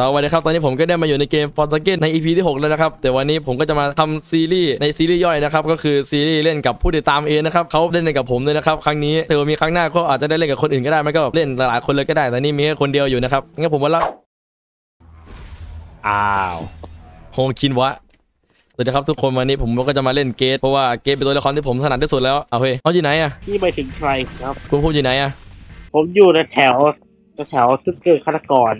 สวัสดีครับตอนนี้ผมก็ได้มาอยู่ในเกม f o r s a k e n ใน EP ที่ 6 แล้วนะครับ แต่วันนี้ผมก็จะมาทำซีรีส์ในซีรีส์ย่อยนะครับ ก็คือซีรีส์เล่นกับผู้ติดตามเองนะครับเขาเล่นกับผมเลยนะครับ ครั้งนี้แต่ว่ามีครั้งหน้าก็อาจจะได้เล่นกับคนอื่นก็ได้ไม่ก็แบบเล่นหลายๆคนเลยก็ได้ แต่นี่มีแค่คนเดียวอยู่นะครับงั้นผมมาละอ้าวโฮงคินวะสวัสดีครับทุกคนวันนี้ผมก็จะมาเล่นเกตเพราะว่าเกตเป็นตัวละครที่ผมถนัดที่สุดแล้วเอาเฮ้ยเขาอยู่ไหนอะนี่ไปถึงใครครับคุณพูดอยู่ไหนอะผมอยู่ในแถวแถวซึ่งเกิดฆาตกร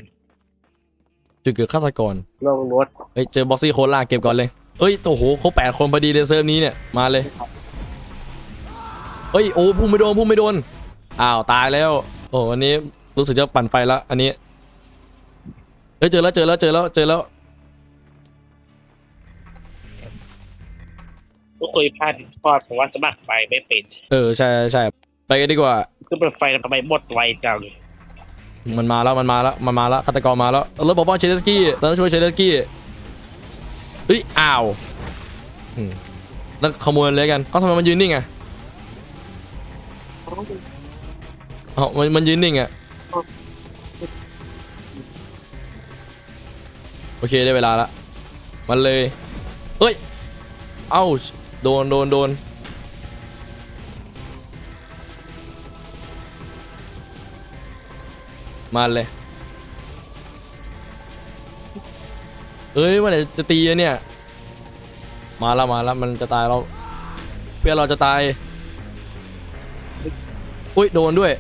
จุดเกิดฆาตกรลงรถเฮ้ยเจอบ็อกซี่โคล่าเก็บก่อนเลยเฮ้ยโอ้โหเขาแปดคนพอดีเลยเซิร์ฟนี้เนี่ยมาเลยเฮ้ยโอ้พุ่งไม่โดนพุ่งไม่โดนอ้าวตายแล้ว โอ้วันนี้รู้สึกจะปั่นไฟแล้วอันนี้เฮ้ยเจอแล้วเจอแล้วเจอแล้วเจอแล้วก็เคยพลาดทอดผมว่าสมัครไปไม่เป็น เออใช่ใช่ใช่ไปกันดีกว่า คือเปิดไฟทำไมหมดไวจัง มันมาแล้วมันมาแล้วมันมาแล้วฆาตกรมาแล้วรถบอกว่าเชลสกี้เราต้องช่วยเชลสกี้เฮ้ยอ้าวอืมแล้วขโมยเลยกันเอ้าทำไมมันยืนนิ่งอะเอ้ามันมันยืนนิ่งอะโอเคได้เวลาละมันเลยเฮ้ยเอ้าโดนโดนโดน มาเลย เอ้ยมันจะตีอะเนี่ย มาแล้วมาแล้วมันจะตายแล้วเพื่อนเราจะตาย อุ้ยโดนด้วย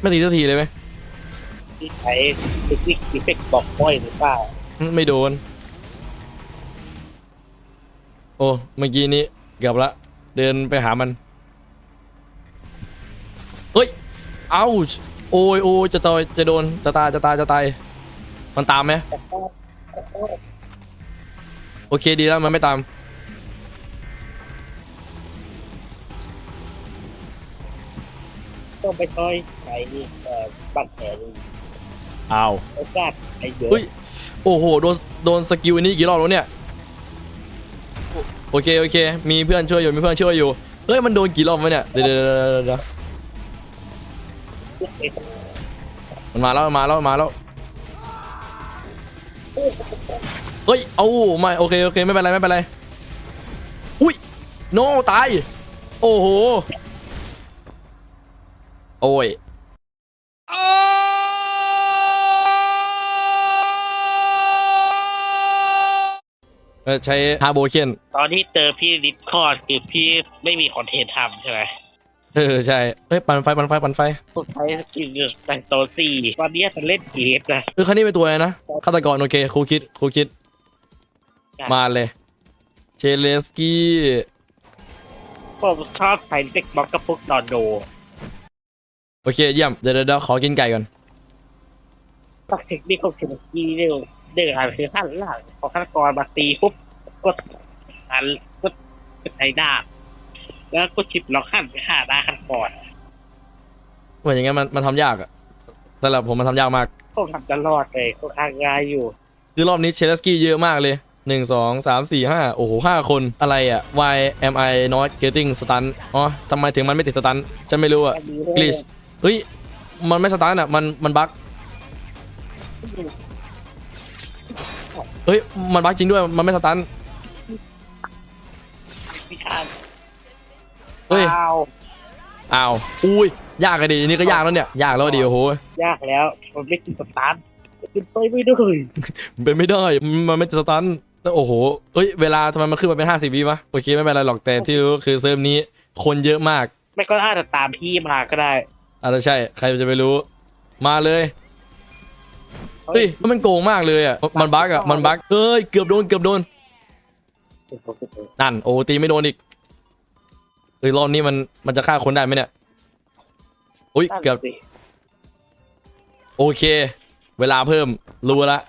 ไม่ตีสักทีเลยไหมที่ใช้เทคนิคดีเฟกต์บอกห้อยหรือเปล่าไม่โดน โอ้เมื่อกี้นี้เกือบละ เดินไปหามัน เฮ้ย เอ้าโอ้ยโอ้ยจะตายจะโดนจะตายจะตายจะตายมันตามไหมโอเคดีแล้วมันไม่ตาม ต้องไปค่อยใช้นี่เอ่อบัตรแผลดูอ้าวโอกาสไอ้เยอะเฮ้ยโอ้โหโดนโดนสกิลอันนี้กี่รอบแล้วเนี่ยโอโอเคโอเค มีเพื่อนช่วยอยู่มีเพื่อนช่วยอยู่เฮ้ยมันโดนกี่รอบวะเนี่ยเดี๋ยวเดี๋ยวเดี๋ยวเดี๋ยว มันมาแล้วมันมาแล้วมันมาแล้ว เฮ้ย เอาไม่โอเคโอเคไม่เป็นไรไม่เป็นไร อุ้ยโนตาย โอ้โห โอ้ยใช้ฮาโบเคนตอนที่เจอพี่ดิสคอร์ดคือพี่ไม่มีคอนเทนต์ทำใช่ไหม เออใช่เฮ้ยปั่นไฟปั่นไฟปั่นไฟผมใช้สกิลแต่งโตวสี่ตอนนี้จะเล่นเกมนะเออคันนี้เป็นตัวอะไรนะฆาตกรโอเคครูคิดครูคิดใช่มาเลยเชเลสกี้ผมชอบใช้เด็กบล็อกกับพวกตอนโด โอเคเยี่ยมเดี๋ยวเดี๋ยวเดี๋ยวขอกินไก่ก่อนตักเทคนิคของเซนกี้เร็วเดือดคือขั้นหลังพอฆาตกรมาตีปุ๊บกดอันกดกดไอ้ดาบ แล้วก็ชิปล็อกขั้นไปหาได้ขั้นก่อน เหมือนอย่างงั้นมันมันทำยากอะสำหรับผมมันทำยากมาก ผมทำตลอดเลยค่อนข้างง่ายอยู่ คือรอบนี้เชเลสกี้เยอะมากเลยหนึ่งสองสามสี่ห้าโอ้โหห้าคนอะไรอะ why am I not getting stun อ๋อทำไมถึงมันไม่ติดสตันฉันไม่รู้อะกลิชเฮ้ย มันไม่สตาร์ทอะ มันมันบั๊กเฮ้ย มันบั๊กจริงด้วย มันไม่สตา เฮ้ยว้าวอ้าวอุ้ยยากอะดิอันนี่ก็ยากแล้วเนี่ยยากแล้วดิโอ้โหยากแล้วมันไม่กินสตาร์ทกินไปไม่ได้เป็นไม่ได้มันไม่ติดสตาร์ทแล้วโอ้โหเฮ้ยเวลาทำไมมันขึ้นมาเป็นห้าสิบวิวะโอเคไม่เป็นไรหรอกแต่ที่รู้คือเซิร์ฟนี้คนเยอะมากไม่ก็อาจจะตามพี่มาก็ได้อาจจะใช่ใครจะไปรู้มาเลยเฮ้ยมันโกงมากเลยอะมันบั๊กอะมันบั๊กเฮ้ยเกือบโดนเกือบโดนนั่นโอ้ตีไม่โดนอีก เฮ้ยรอบนี้มันมันจะฆ่าคนได้ไหมเนี่ยอุ้ยเกือบโอเค เวลาเพิ่มรู้ละ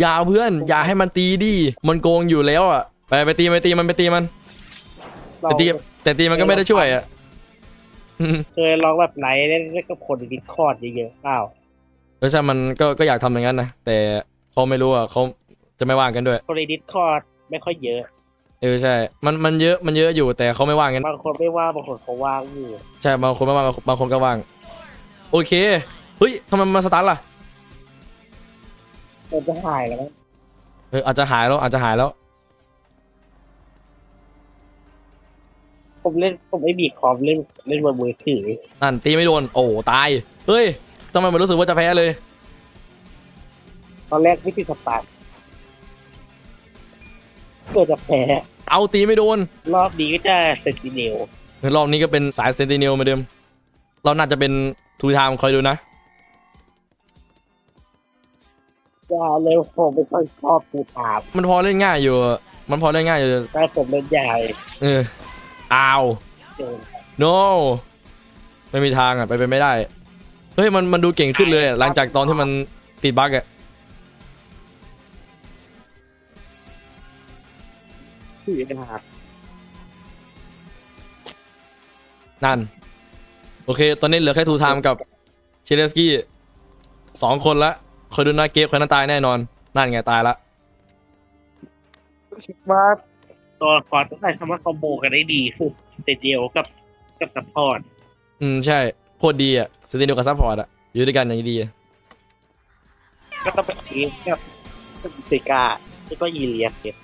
อย่าเพื่อน อย่าให้มันตีดิมันโกงอยู่แล้วอะไปไปตีไปตีมันไปตีมันแต่ตีแต่ตีมันก็ไม่ได้ช่วยอะอืมเคยลองแบบไหนเล่นกับคนดิสคอร์ดเยอะๆเปล่าแล้วใช่มันก็ก็อยากทำอย่างนั้นนะแต่เขาไม่รู้อะเขาจะไม่ว่างกันด้วยคนในดิสคอร์ดไม่ค่อยเยอะ เออใช่ มันมันเยอะมันเยอะอยู่แต่เขาไม่ว่างกันบางคนไม่ว่างบางคนเขาว่างอยู่ใช่บางคนไม่ว่างบางคนก็ว่าง โอเคเฮ้ยทำไมมันมาสตาร์ทล่ะมันจะหายแล้วมั้งเอออาจจะหายแล้วอาจจะหายแล้ว ผมเล่นผมไม่มีคอมเล่นเล่นบนมือถือนั่นตีไม่โดนโอ้ตายเฮ้ยทำไมมันรู้สึกว่าจะแพ้เลยตอนแรกไม่ติดสตาร์ทเกิดจะแพ้ เอาตีไม่โดน รอบนี้ก็จะเซนติเนลรอบนี้ก็เป็นสายเซนติเนลเหมาเดิม เราน่าจะเป็นทูไทม์คอยดูนะจะเร็วผมไม่ค่อยชอบตูถามมันพอเล่นง่ายอยู่ มันพอเล่นง่ายอยู่ แต่ผมเล่นใหญ่เอออ้าวเกิน no ไม่มีทางอะ ไปเป็นไม่ได้ เฮ้ย มันมันดูเก่งขึ้นเลยอะหลังจากตอนที่มันติดบั๊กอะ ถือนะครับนั่น โอเค ตอนนี้เหลือแค่ทูไทม์กับเชเลสกี้สองคนละคอยดูนะเกฟคนนั้นตายแน่นอน นั่นไงตายละคิดว่าตัวละครต้องใช้คำว่าคอมโบกันได้ดีสุดเซนเดียวกับกับซัพพอร์ตอืม ใช่โคตรดีอะสตินเดียวกับซัพพอร์ตอะ อยู่ด้วยกันอย่างดีอะก็ต้องเป็นทีมกับกับเซกาแล้วก็ยีเลียสเนี่ย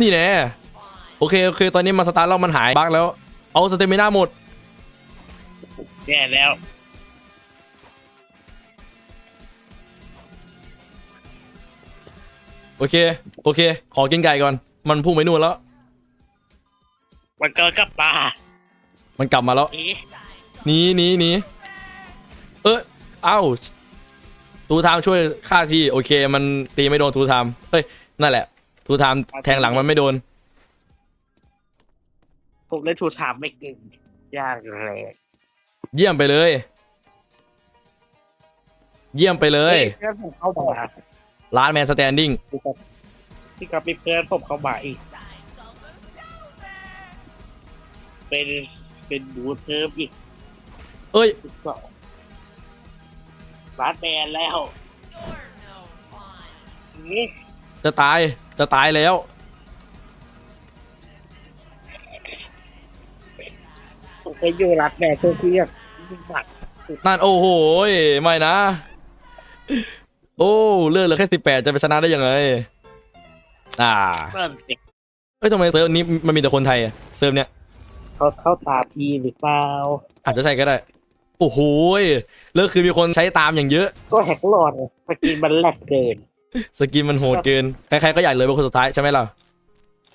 นี่แน่ โอเคโอเค ตอนนี้มาสตาร์ทแล้วมันหายบั๊กแล้ว เอาสเตมิน่าหมด แย่แล้ว โอเค โอเค ขอกินไก่ก่อน มันพุ่งไปนู่นแล้ว มันเกิดกับปลามันกลับมาแล้วอีหนีหนีหนีเออเอ้าทูไทม์ช่วยฆ่าทีโอเค มันตีไม่โดนทูไทม์เฮ้ยนั่นแหละ ทูไทม์แทงหลังมันไม่โดน ผมเล่นทูถามไม่เก่งยากเลยเยี่ยมไปเลย เยี่ยมไปเลย เพื่อนผมเข้ามาร้านแมนสแตนดิ้งที่กับมีเพื่อนผมเข้ามาอีก เป็นเป็นบูธเพิ่มอีกเอ้ย สิบสองร้านแมนแล้วนี่จะตาย จะตายแล้ว ผมเคยอยู่ร้านแมนเพื่อที่แบบยิ่งหนักนั่นโอ้โหยไม่นะ โอ้เลือดเหลือแค่สิบแปดจะไปชนะได้ยังไงอ่าเริ่มสิเอ้ยทำไมเซิร์ฟนี้มันมีแต่คนไทยอะเซิร์ฟเนี้ยเขาเข้าตาพีหรือเปล่าอาจจะใช่ก็ได้ โอ้โหยเลิกคือมีคนใช้ตามอย่างเยอะ ก็แฮกหลอดไงเมื่อกี้มันแหลกเกิน สกินมันโหดเกิน ใครๆก็อยากเลยเป็นคนสุดท้ายใช่ไหมล่ะ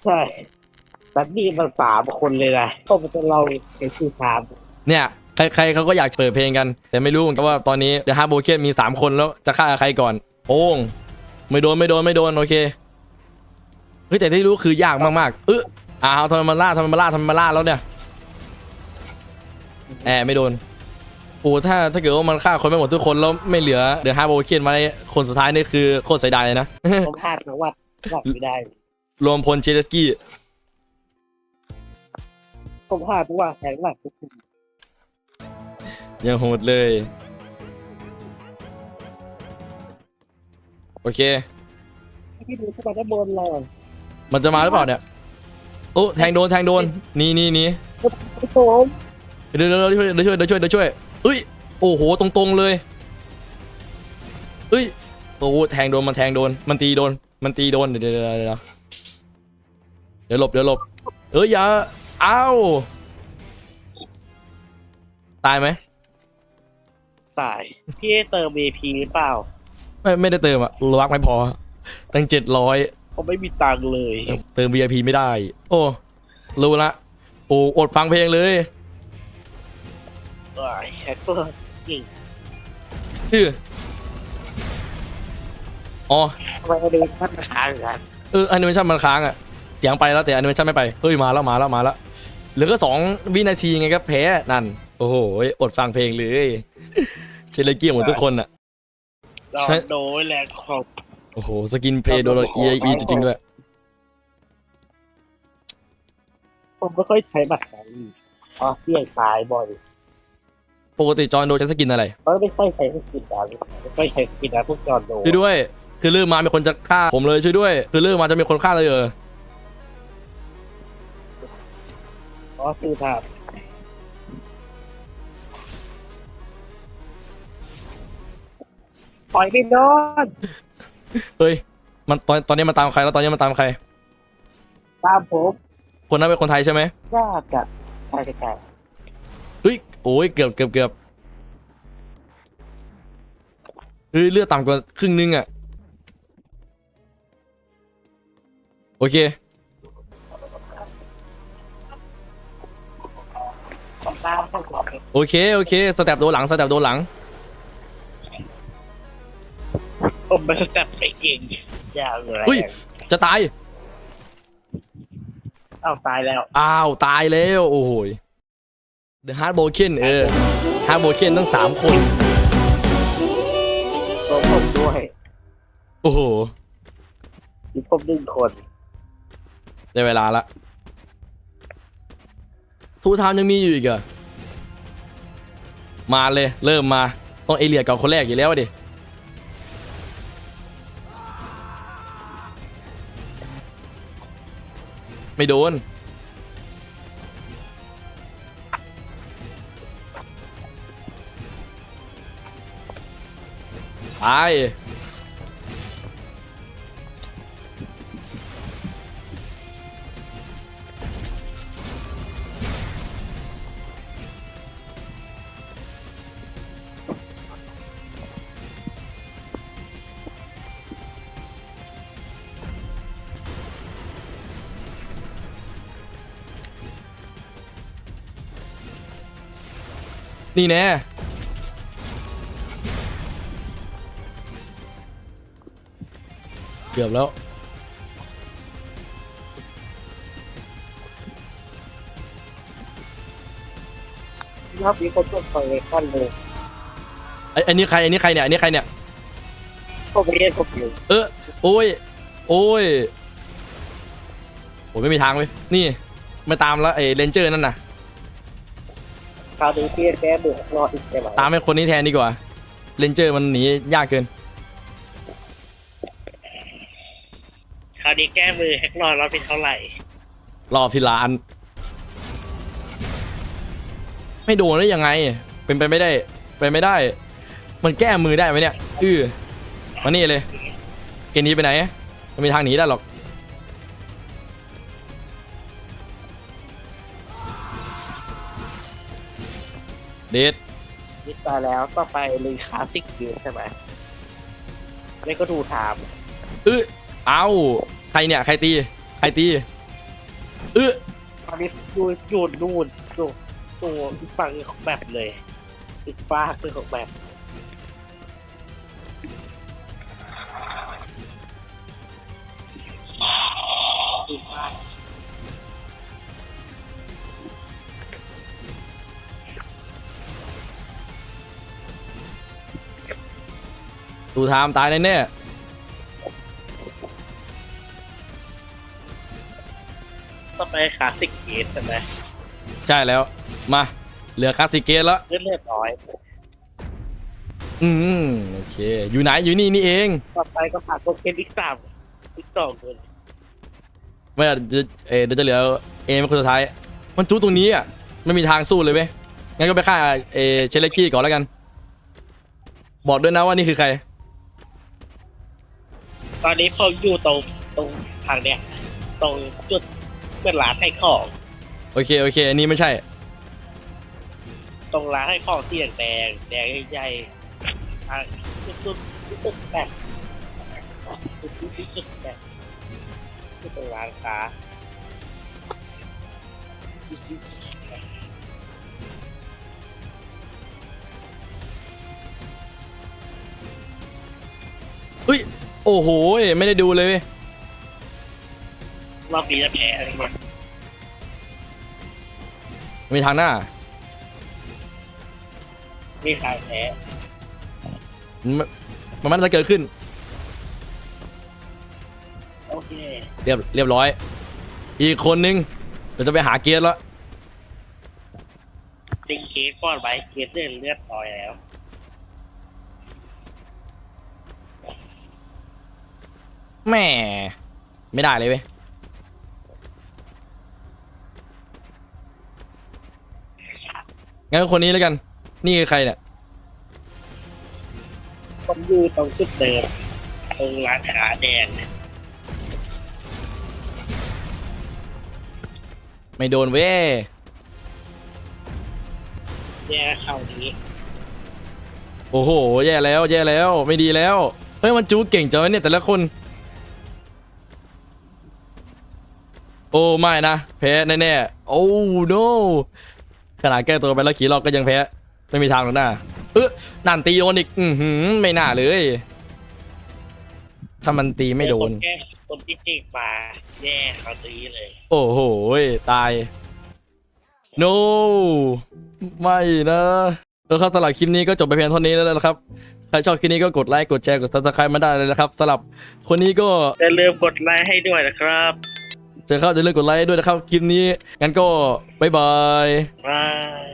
ใช่ แต่นี่มันสามคนเลยนะก็มันจะเราเป็นชื่อสามเนี่ยใครๆเขาก็อยากเปิดเพลงกัน แต่ไม่รู้เหมือนกันว่าตอนนี้เดอะฮาร์โบเคนมี 3 คนแล้วจะฆ่าใครก่อน โอ้งไม่โดนไม่โดนไม่โดนโอเคเฮ้ยแต่ที่รู้คือยากมากๆเอออ้าวทำไมมันล่าทำไมมันล่าทำไมมันล่าแล้วเนี่ยแอบไม่โดนโอ้ถ้าถ้าเกิดว่ามันฆ่าคนไม่หมดทุกคนแล้วไม่เหลือเดอะฮาร์โบเคนมาในคนสุดท้ายนี่คือโคตรเสียดายเลยนะผมพลาดนะวัดวัดไม่ได้ รวมพลเชเลสกี้ ผมพลาดเพราะว่าแทงหลักทุกคนยังโหดเลย โอเค พี่ดูเข้ามาด้านบนเลยมันจะมาหรือเปล่าเนี่ยโอ้แทงโดนแทงโดนหนี่นี่นี่พี่ผมเดี๋ยวเดี๋ยวเดี๋ยวช่วยเดี๋ยวช่วยเดี๋ยวช่วยเดี๋ยวช่วยเอ้ยโอ้โหตรงๆเลยเอ้ยโอ้โหแทงโดนมันแทงโดนมันตีโดนมันตีโดนเดี๋ยวเดี๋ยวเดี๋ยวเดี๋ยวเดี๋ยวหลบเดี๋ยวหลบเอ้ยอย่า อ้าวตายไหมตาย พี่ได้เติม VP หรือเปล่า ไม่ไม่ได้เติมอะรักไม่พอ ตั้งเจ็ดร้อยผมไม่มีตังค์เลย เติม VIP ไม่ได้ โอ้ รู้ละโอ้อดฟังเพลงเลยเอ้ยแฮกเกอร์จริงชื่ออ๋อ ทำไมเดินพัฒนาอย่างนั้นเออแอนิเมชันมันค้างอะเสียงไปแล้วแต่แอนิเมชันไม่ไป เฮ้ย มาแล้วมาแล้วมาแล้ว เหลือก็สองวินาทีไงก็แพ้นั่น โอ้โหอดฟังเพลงเลยเชลเลกี้หมดทุกคนอะเราใช่ โดยแรงของโอ้โห สกินเพลย์โดนเอไอจริงๆด้วย ผมไม่ค่อยใช้บัตรนี้เพราะเสี่ยงตายบ่อยปกติจอห์นโดนใช้สกินอะไรเพราะไม่ค่อยใช้สกินดาวไม่ค่อยใช้สกินดาวพวกจอนโดช่วยด้วย คือเรื่องมามีคนจะฆ่าผมเลยช่วยด้วย คือเรื่องมาจะมีคนฆ่าเลยเออ เพราะคือถามปล่อยไม่โดนเฮ้ย มันตอนตอนนี้มันตามใครแล้วตอนนี้มันตามใคร ตามผมคนนั้นเป็นคนไทยใช่ไหมน่าจะใช่ใช่ใช่เฮ้ยโอ้ยเกือบเกือบเกือบเฮ้ยเลือดต่ำกว่าครึ่งนึงอะ โอเค โอเค โอเคสเต็ปโดนหลังสเต็ปโดนหลัง ผมไม่จับไปเองยาวเลยเฮ้ย จะตายเอ้าตายแล้ว อ้าว ตายแล้ว โอ้โหเดอะฮาร์ดโบเคนเออฮาร์ดโบเคนทั้งสามคนตัวผมด้วย โอ้โหมีผมหนึ่งคน ได้เวลาละทูทามยังมีอยู่อีกเหรอ มาเลยเริ่มมาต้องเอเลียดกับคนแรกอยู่แล้วดิไม่โดนไป นี่แน่เกือบแล้ว รอบนี้คนต้องคอยขั้นเลยไอ้ไอ้นี่ใครไอ้นี่ใครเนี่ยไอ้นี่ใครเนี่ยผมเรียนผมอยู่เออโอ้ย โอ้ยโอ้ยไม่มีทางเลยนี่ไม่ตามแล้วไอ้เรนเจอร์นั่นน่ะ คราวนี้พี่แก้เบื่อรออีกใช่ไหมตามให้คนนี้แทนดีกว่าเรนเจอร์มันหนียากเกิน คราวนี้แก้มือแฮกรอดเราเป็นเท่าไหร่รอบที่ล้าน ไม่โดนได้ยังไง เป็นไปไม่ได้ ไปไม่ได้ มันแก้มือได้ไหมเนี่ย อือมานี่เลย เกมนี้ไปไหนมันมีทางหนีได้หรอก เดดนิดตายแล้วต่อไปเลยคลาสสิกเกมใช่ไหมแล้วก็ดูไทม์อื้อเอาใครเนี่ย ใครตี ใครตีอื้อตอนนี้ดูจูดนู่นดูตัวอีกฝั่งหนึ่งของแบบเลย อีกฝั่งหนึ่งของแบบ ดูไทม์ตายแน่ต่อไปคลาสสิกเกมใช่ไหมๆใช่แล้ว มาเหลือคลาสสิกเกตแล้วเลือดเลือดน้อย อืมโอเค อยู่ไหนอยู่นี่นี่เอง ต่อไปก็ผ่านโปรเกมอีกสามอีกสองคนไม่เดี๋ยวเออเดี๋ยวจะเหลือเอเป็นคนสุดท้าย มันจู้ตรงนี้อะไม่มีทางสู้เลยเว้ยงั้นก็ไปฆ่าเอเชลเลกี้ก่อนแล้วกัน บอกด้วยนะว่านี่คือใคร ตอนนี้ผมอยู่ตรงตรงทางเนี้ยตรงจุดเปิดร้านให้ของโอเคโอเค อันนี้ไม่ใช่ ตรงร้านให้ของที่แดงแดงแดงใหญ่ๆทางจุดจุดจุดจุดแบบจุดจุดจุดจุดแบบที่ตรงร้านค้า โอ้โหไม่ได้ดูเลยเว้ยรอบนี้จะแพ้อะไรเงี้ยมีทางหน้ามีทางแพ้มันมันมันจะเกิดขึ้น โอเคเรียบเรียบร้อย อีกคนนึงเดี๋ยวจะไปหาเกียร์แล้ว ติงเคสก่อนไว้เคสเลือดเลือดต่อยแล้ว แหม่ไม่ได้เลยเว้ยงั้นคนนี้แล้วกัน นี่คือใครเนี่ย ผมอยู่ตรงจุดเดิมตรงร้านขาแดงเนี่ยไม่โดนเว้ยแยกเข้านี้โอ้โห แย่แล้ว แย่แล้ว ไม่ดีแล้ว เฮ้ย มันจูเก่งจังวะเนี่ยแต่ละคน โอ้ไม่นะแพ้แน่ๆโอ้ no ขนาดแก้ตัวไปแล้วขี่รอบก็ยังแพ้ ไม่มีทางหรอกนะเออนั่นตีโดนอีกอือหือไม่น่าเลย ถ้ามันตีไม่โดนคนแก้คนที่เก่งมาแย่เข้านี้เลยโอ้โหตาย no ไม่นะแล้วครับสำหรับคลิปนี้ก็จบไปเพียงเท่านี้แล้วนะครับ ใครชอบคลิปนี้ก็กดไลค์กดแชร์กด subscribe มาได้เลยนะครับสำหรับคนนี้ก็อย่าลืมกดไลค์ให้ด้วยนะครับ เจอเข้าจะเลือกกดไลค์ด้วยนะครับ คลิปนี้ งั้นก็บ๊ายบาย บาย